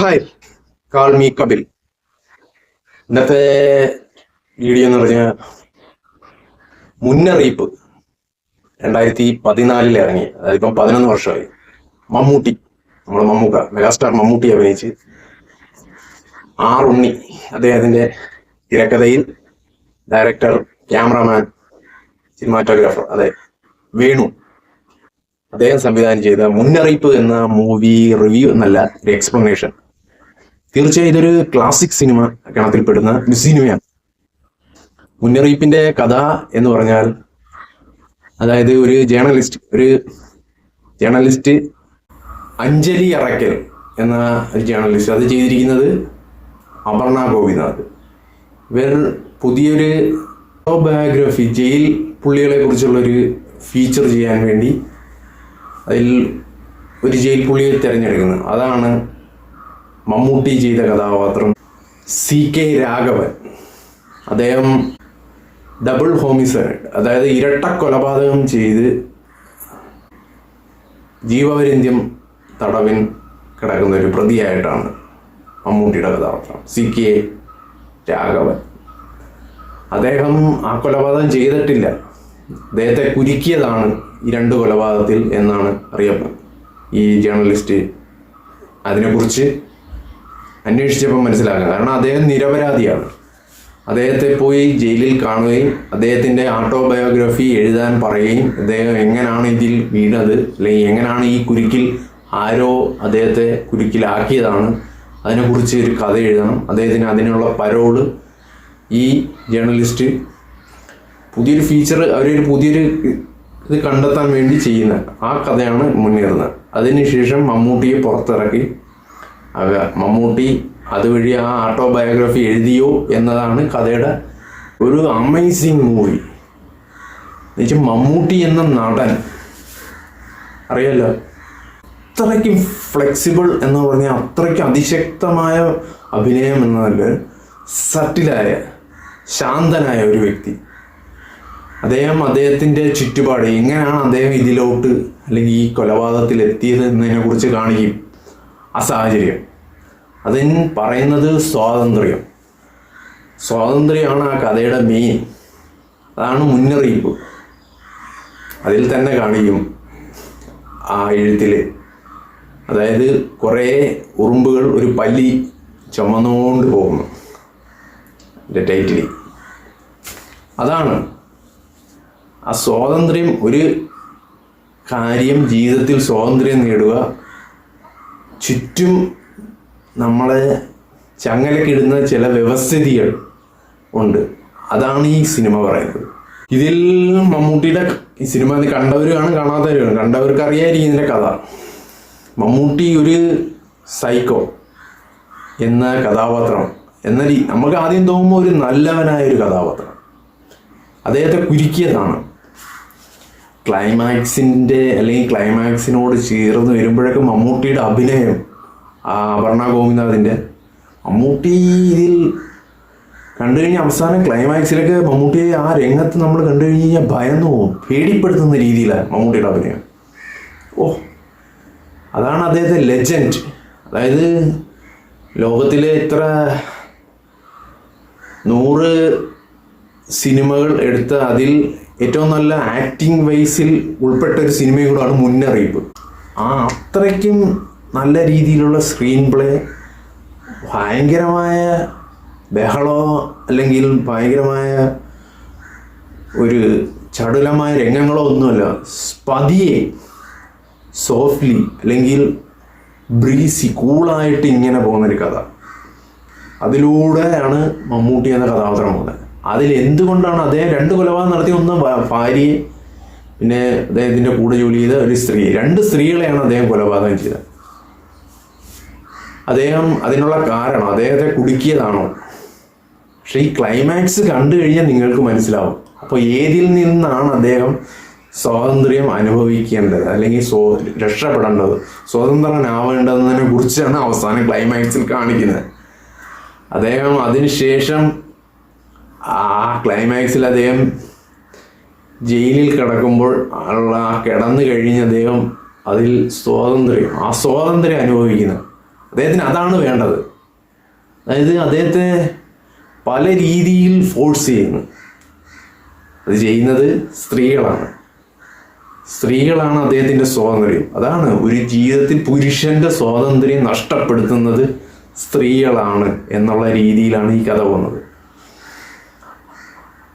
Hi. Call me Kapil ഇന്നത്തെ video എന്ന് പറഞ്ഞ മുന്നറിയിപ്പ്. രണ്ടായിരത്തി പതിനാലിൽ ഇറങ്ങി. അതായത് ഇപ്പം പതിനൊന്ന് വർഷമായി. മമ്മൂട്ടി. നമ്മൾ മമ്മൂക്ക. മെഗാസ്റ്റാർ മമ്മൂട്ടി അഭിനയിച്ച് ആർ ഉണ്ണി അദ്ദേഹത്തിന്റെ തിരക്കഥയിൽ ഡയറക്ടർ ക്യാമറമാൻ സിനിമാറ്റോഗ്രാഫർ അതെ വേണു. അദ്ദേഹം സംവിധാനം ചെയ്ത മുന്നറിയിപ്പ് എന്ന മൂവി റിവ്യൂ എന്നല്ല ഒരു എക്സ്പ്ലനേഷൻ തീർച്ചയായും ഇതൊരു ക്ലാസിക് സിനിമ ഗണത്തിൽപ്പെടുന്ന ഒരു സിനിമയാണ് മുന്നറിയിപ്പിന്റെ കഥ എന്ന് പറഞ്ഞാൽ അതായത് ഒരു ജേർണലിസ്റ്റ് ഒരു ജേർണലിസ്റ്റ് അഞ്ജലി അറക്കൽ എന്ന ഒരു ജേർണലിസ്റ്റ് അത് ചെയ്തിരിക്കുന്നത് അപർണ ഗോപിനാഥ്. ഇവർ പുതിയൊരു ബയോഗ്രഫി ജയിൽ പുള്ളികളെ കുറിച്ചുള്ളൊരു ഫീച്ചർ ചെയ്യാൻ വേണ്ടി അതിൽ ഒരു ജയിൽ പുള്ളിയെ തിരഞ്ഞെടുക്കുന്നത് അതാണ് മമ്മൂട്ടി ചെയ്ത കഥാപാത്രം സി കെ രാഘവൻ. അദ്ദേഹം ഡബിൾ ഹോമിസൈഡ് അതായത് ഇരട്ട കൊലപാതകം ചെയ്ത് ജീവപര്യന്ത്യം തടവിൻ കിടക്കുന്ന ഒരു പ്രതിയായിട്ടാണ് മമ്മൂട്ടിയുടെ കഥാപാത്രം സി കെ രാഘവൻ. അദ്ദേഹം ആ കൊലപാതകം ചെയ്തിട്ടില്ല. അദ്ദേഹത്തെ കുരുക്കിയതാണ് ഈ രണ്ട് കൊലപാതകത്തിൽ എന്നാണ് അറിയപ്പെടുന്നത്. ഈ ജേർണലിസ്റ്റ് അതിനെക്കുറിച്ച് അന്വേഷിച്ചപ്പോൾ മനസ്സിലാക്കാം കാരണം അദ്ദേഹം നിരപരാധിയാണ്. അദ്ദേഹത്തെ പോയി ജയിലിൽ കാണുകയും അദ്ദേഹത്തിന്റെ ഓട്ടോബയോഗ്രഫി എഴുതാൻ പറയുകയും അദ്ദേഹം എങ്ങനെയാണ് ഇതിൽ വീണത്? അല്ലെങ്കിൽ എങ്ങനെയാണ് ഈ കുരുക്കിൽ ആരോ അദ്ദേഹത്തെ കുരുക്കിലാക്കിയതാണ്? അതിനെക്കുറിച്ച് ഒരു കഥ എഴുതണം. അദ്ദേഹത്തിന് അതിനുള്ള പരോൾ ഈ ജേർണലിസ്റ്റ് പുതിയൊരു ഫീച്ചർ അവരൊരു പുതിയൊരു ഇത് കണ്ടെത്താൻ വേണ്ടി ചെയ്യുന്ന ആ കഥയാണ് മുന്നേറുന്നത്. അതിനുശേഷം മമ്മൂട്ടിയെ പുറത്തിറക്കി. മമ്മൂട്ടി അതുവഴി ആ ഓട്ടോബയോഗ്രഫി എഴുതിയോ എന്നതാണ് കഥയുടെ ഒരു അമേസിങ് മൂവി എന്നുവെച്ചാൽ മമ്മൂട്ടി എന്ന നടൻ അറിയാലോ? അത്രയ്ക്കും ഫ്ലെക്സിബിൾ എന്ന് പറഞ്ഞാൽ അത്രയ്ക്കും അതിശക്തമായ അഭിനയം എന്നതല്ല സട്ടിലായ ശാന്തനായ ഒരു വ്യക്തി. അദ്ദേഹം അദ്ദേഹത്തിന്റെ ചുറ്റുപാട് എങ്ങനെയാണ് അദ്ദേഹം ഇതിലോട്ട് അല്ലെങ്കിൽ ഈ കൊലപാതകത്തിൽ എത്തിയത് എന്നതിനെ കുറിച്ച് കാണിക്കും. ആ സാഹചര്യം. പറയുന്നത് സ്വാതന്ത്ര്യം. സ്വാതന്ത്ര്യമാണ് ആ കഥയുടെ മെയിൻ അതാണ് മുന്നറിയിപ്പ്. അതിൽ തന്നെ കാണിക്കും ആ എഴുത്തിൽ അതായത് കുറേ ഉറുമ്പുകൾ ഒരു പല്ലി ചുമന്നുകൊണ്ട് പോകുന്നു. എന്റെ ടൈറ്റിൽ അതാണ്. ആ സ്വാതന്ത്ര്യം ഒരു കാര്യം ജീവിതത്തിൽ സ്വാതന്ത്ര്യം നേടുക ചുറ്റും നമ്മളെ ചങ്ങലക്കിടുന്ന ചില വ്യവസ്ഥിതികൾ ഉണ്ട്. അതാണ് ഈ സിനിമ പറയുന്നത്. ഇതിൽ മമ്മൂട്ടിയുടെ ഈ സിനിമ കണ്ടവർ കാണും കാണാത്തവർ കാണും. കണ്ടവർക്ക് അറിയായിരിക്കും ഇതിന്റെ കഥ. മമ്മൂട്ടി ഒരു സൈക്കോ എന്ന കഥാപാത്രം. എന്ന നമുക്ക് ആദ്യം തോന്നുമ്പോൾ ഒരു നല്ലവനായ ഒരു കഥാപാത്രം. അദ്ദേഹത്തെ കുരുക്കിയതാണ്. ക്ലൈമാക്സിന്റെ അല്ലെങ്കിൽ ക്ലൈമാക്സിനോട് ചേർന്ന് വരുമ്പോഴൊക്കെ മമ്മൂട്ടിയുടെ അഭിനയം അപർണ ഗോപിനാഥിന്റെ മമ്മൂട്ടി ഇതിൽ കണ്ടു കഴിഞ്ഞ അവസാനം ക്ലൈമാക്സിലൊക്കെ മമ്മൂട്ടിയെ ആ രംഗത്ത് നമ്മൾ കണ്ടു കഴിഞ്ഞ് കഴിഞ്ഞാൽ ഭയന്നു പേടിപ്പെടുത്തുന്ന രീതിയിലാണ് മമ്മൂട്ടിയുടെ അഭിനയം. ഓ അതാണ് അദ്ദേഹത്തെ ലെജൻഡ് അതായത് ലോകത്തിലെ ഇത്ര നൂറ് സിനിമകൾ എടുത്ത് അതിൽ ഏറ്റവും നല്ല ആക്ടിങ് വൈസിൽ ഉൾപ്പെട്ട ഒരു സിനിമയും കൂടാണ് മുന്നറിയിപ്പ്. ആ അത്രയ്ക്കും നല്ല രീതിയിലുള്ള സ്ക്രീൻ പ്ലേ ഭയങ്കരമായ ബഹളോ അല്ലെങ്കിൽ ഭയങ്കരമായ ഒരു ചടുലമായ രംഗങ്ങളോ ഒന്നുമല്ല പതിയെ സോഫ്റ്റ്ലി അല്ലെങ്കിൽ ബ്രീസി കൂളായിട്ട് ഇങ്ങനെ പോകുന്നൊരു കഥ. അതിലൂടെയാണ് മമ്മൂട്ടി എന്ന കഥാപാത്രം പോകുന്നത്. അതിൽ എന്തുകൊണ്ടാണ് അദ്ദേഹം രണ്ട് കൊലപാതകം നടത്തിയ ഒന്ന് ഭാര്യയെ പിന്നെ അദ്ദേഹത്തിന്റെ കൂടെ ജോലി ചെയ്ത ഒരു സ്ത്രീ രണ്ട് സ്ത്രീകളെയാണ് അദ്ദേഹം കൊലപാതകം ചെയ്തത്. അദ്ദേഹം അതിനുള്ള കാരണം അദ്ദേഹത്തെ കുടുക്കിയതാണോ? പക്ഷെ ഈ ക്ലൈമാക്സ് കണ്ടു കഴിഞ്ഞാൽ നിങ്ങൾക്ക് മനസ്സിലാവും. അപ്പോൾ ഏതിൽ നിന്നാണ് അദ്ദേഹം സ്വാതന്ത്ര്യം അനുഭവിക്കേണ്ടത്? അല്ലെങ്കിൽ സ്വ രക്ഷപ്പെടേണ്ടത്? സ്വതന്ത്രനാവേണ്ടതിനെ കുറിച്ചാണ് അവസാനം ക്ലൈമാക്സിൽ കാണിക്കുന്നത്. അദ്ദേഹം അതിനുശേഷം ക്ലൈമാക്സിൽ അദ്ദേഹം ജയിലിൽ കിടക്കുമ്പോൾ ഉള്ള ആ കിടന്നു കഴിഞ്ഞ് അദ്ദേഹം അതിൽ സ്വാതന്ത്ര്യം ആ സ്വാതന്ത്ര്യം അനുഭവിക്കുന്നു. അദ്ദേഹത്തിന് അതാണ് വേണ്ടത്. അതായത് അദ്ദേഹത്തെ പല രീതിയിൽ ഫോഴ്സ് ചെയ്യുന്നു. അത് ചെയ്യുന്നത് സ്ത്രീകളാണ്. സ്ത്രീകളാണ് അദ്ദേഹത്തിന്റെ സ്വാതന്ത്ര്യം. അതാണ് ഒരു ജീവിതത്തിൽ പുരുഷന്റെ സ്വാതന്ത്ര്യം നഷ്ടപ്പെടുത്തുന്നത് സ്ത്രീകളാണ് എന്നുള്ള രീതിയിലാണ് ഈ കഥ പോകുന്നത്.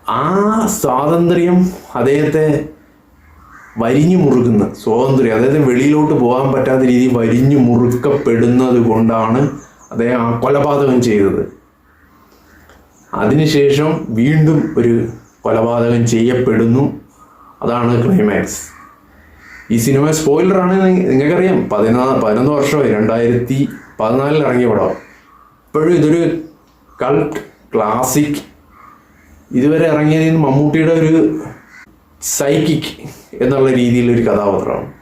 ആ സ്വാതന്ത്ര്യം അദ്ദേഹത്തെ വരിഞ്ഞു മുറുക്കുന്ന സ്വാതന്ത്ര്യം അതായത് വെളിയിലോട്ട് പോകാൻ പറ്റാത്ത രീതിയിൽ വരിഞ്ഞു മുറുക്കപ്പെടുന്നത് കൊണ്ടാണ് അദ്ദേഹം ആ കൊലപാതകം ചെയ്തത്. അതിനുശേഷം വീണ്ടും ഒരു കൊലപാതകം ചെയ്യപ്പെടുന്നു. അതാണ് ക്ലൈമാക്സ് ഈ സിനിമ സ്പോയിലറാണ് നിങ്ങൾക്കറിയാം. പതിനാല് പതിനൊന്ന് വർഷമായി. രണ്ടായിരത്തി പതിനാലിൽ ഇറങ്ങിയ പടം. ഇപ്പോഴും ഇതൊരു കൾട്ട് ക്ലാസിക് ഇതുവരെ ഇറങ്ങിയതിൽ മമ്മൂട്ടിയുടെ ഒരു സൈക്കിക് എന്നുള്ള രീതിയിലൊരു കഥാപാത്രമാണ്.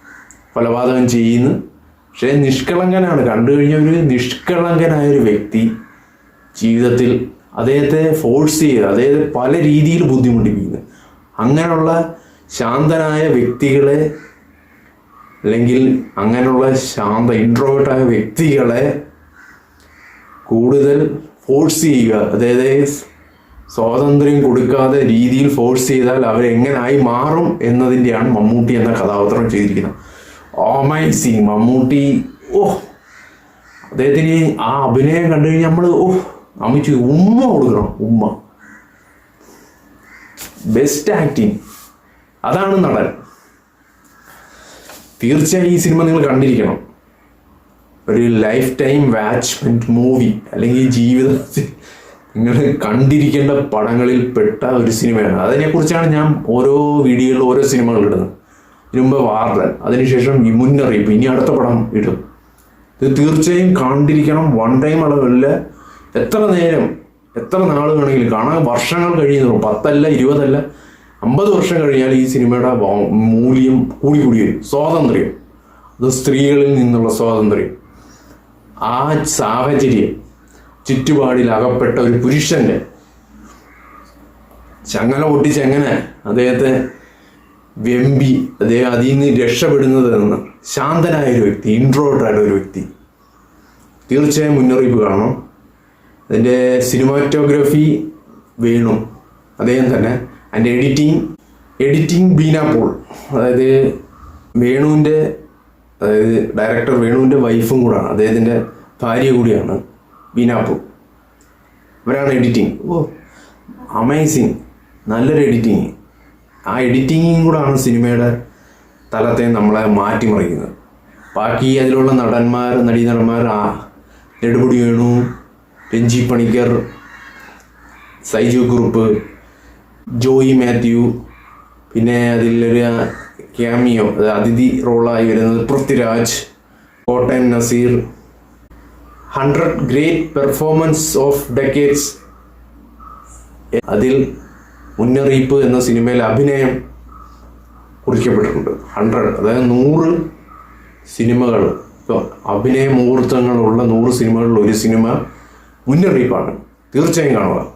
കൊലപാതകം ചെയ്യുന്നു. പക്ഷേ നിഷ്കളങ്കനാണ്. കണ്ടു കഴിഞ്ഞ ഒരു നിഷ്കളങ്കനായ ഒരു വ്യക്തി ജീവിതത്തിൽ അദ്ദേഹത്തെ ഫോഴ്സ് ചെയ്ത് അദ്ദേഹത്തെ പല രീതിയിൽ ബുദ്ധിമുട്ടിപ്പിക്കുന്നു. അങ്ങനെയുള്ള ശാന്തനായ വ്യക്തികളെ അല്ലെങ്കിൽ അങ്ങനെയുള്ള ശാന്ത ഇൻട്രോവേർട്ടായ വ്യക്തികളെ കൂടുതൽ ഫോഴ്സ് ചെയ്യുക അതായത് സ്വാതന്ത്ര്യം കൊടുക്കാതെ രീതിയിൽ ഫോഴ്സ് ചെയ്താൽ അവരെങ്ങനായി മാറും എന്നതിന്റെയാണ് മമ്മൂട്ടി എന്ന കഥാപാത്രം ചെയ്തിരിക്കുന്നത്. ഓമൈസിങ് മമ്മൂട്ടി ഓ അദ്ദേഹത്തിന് ആ അഭിനയം കണ്ടു കഴിഞ്ഞാൽ നമ്മൾ ഓ അമ്മച്ച് ഉമ്മ കൊടുക്കണം ഉമ്മ. ബെസ്റ്റ് ആക്ടിങ് അതാണ് നടൻ. തീർച്ചയായും ഈ സിനിമ നിങ്ങൾ കണ്ടിരിക്കണം. ഒരു ലൈഫ് ടൈം വാച്ച്മെന്റ് മൂവി അല്ലെങ്കിൽ ജീവിതത്തിൽ നിങ്ങൾ കണ്ടിരിക്കേണ്ട പടങ്ങളിൽ പെട്ട ഒരു സിനിമയാണ്. അതിനെക്കുറിച്ചാണ് ഞാൻ ഓരോ വീഡിയോയിൽ ഓരോ സിനിമകൾ ഇടുന്നത്. ഇതിനുമ്പ് വാർഡൻ അതിനുശേഷം ഈ മുന്നറിയിപ്പ് ഇനി അടുത്ത പടം ഇടും. ഇത് തീർച്ചയായും കണ്ടിരിക്കണം. വൺ ടൈം അളവിൽ എത്ര നേരം എത്ര നാൾ വേണമെങ്കിലും കാണാൻ വർഷങ്ങൾ കഴിയുന്നു പത്തല്ല ഇരുപതല്ല അമ്പത് വർഷം കഴിഞ്ഞാൽ ഈ സിനിമയുടെ മൂല്യം കൂടി കൂടി വരും. സ്വാതന്ത്ര്യം. അത് സ്ത്രീകളിൽ നിന്നുള്ള സ്വാതന്ത്ര്യം. ആ സാഹചര്യം ചുറ്റുപാടിൽ അകപ്പെട്ട ഒരു പുരുഷന്റെ ചങ്ങല പൊട്ടിച്ച് എങ്ങനെ? അദ്ദേഹത്തെ വെമ്പി അദ്ദേഹം അതിൽ നിന്ന് രക്ഷപ്പെടുന്നത് എന്ന് ശാന്തനായ ഒരു വ്യക്തി ഇൻട്രോട്ടായ ഒരു വ്യക്തി. തീർച്ചയായും മുന്നറിയിപ്പ് കാണണം. അതിന്റെ സിനിമാറ്റോഗ്രഫി വേണു. അദ്ദേഹം തന്നെ. അതിന്റെ എഡിറ്റിംഗ് എഡിറ്റിംഗ് ബീന പോൾ. അതായത് വേണുവിന്റെ അതായത് ഡയറക്ടർ വേണുവിന്റെ വൈഫും കൂടാണ്. അദ്ദേഹത്തിന്റെ ഭാര്യ കൂടിയാണ്. ബീന പോൾ ഇവരാണ് എഡിറ്റിംഗ് ഓ അമേസിങ് നല്ലൊരു എഡിറ്റിങ് ആ എഡിറ്റിങ്ങും കൂടാണ് സിനിമയുടെ തലത്തെ നമ്മളെ മാറ്റിമറിക്കുന്നത്. ബാക്കി അതിലുള്ള നടന്മാർ നടീനടന്മാർ ആ നെടുപുടി വേണു രഞ്ജി പണിക്കർ സൈജു കുറുപ്പ് ജോയി മാത്യു പിന്നെ അതിലൊരു ക്യാമിയോ അതിഥി റോളായി വരുന്നത് Prithviraj Kottayam Nazeer hundred great performance of decades അതിൽ മുന്നറിയിപ്പ് എന്ന സിനിമയിൽ അഭിനയം കുറിക്കപ്പെട്ടിട്ടുണ്ട്. ഹൺഡ്രഡ് അതായത് നൂറ് സിനിമകൾ. ഇപ്പോൾ അഭിനയ മുഹൂർത്തങ്ങളുള്ള നൂറ് സിനിമകളിൽ ഒരു സിനിമ മുന്നറിയിപ്പാണ്. തീർച്ചയായും കാണുക.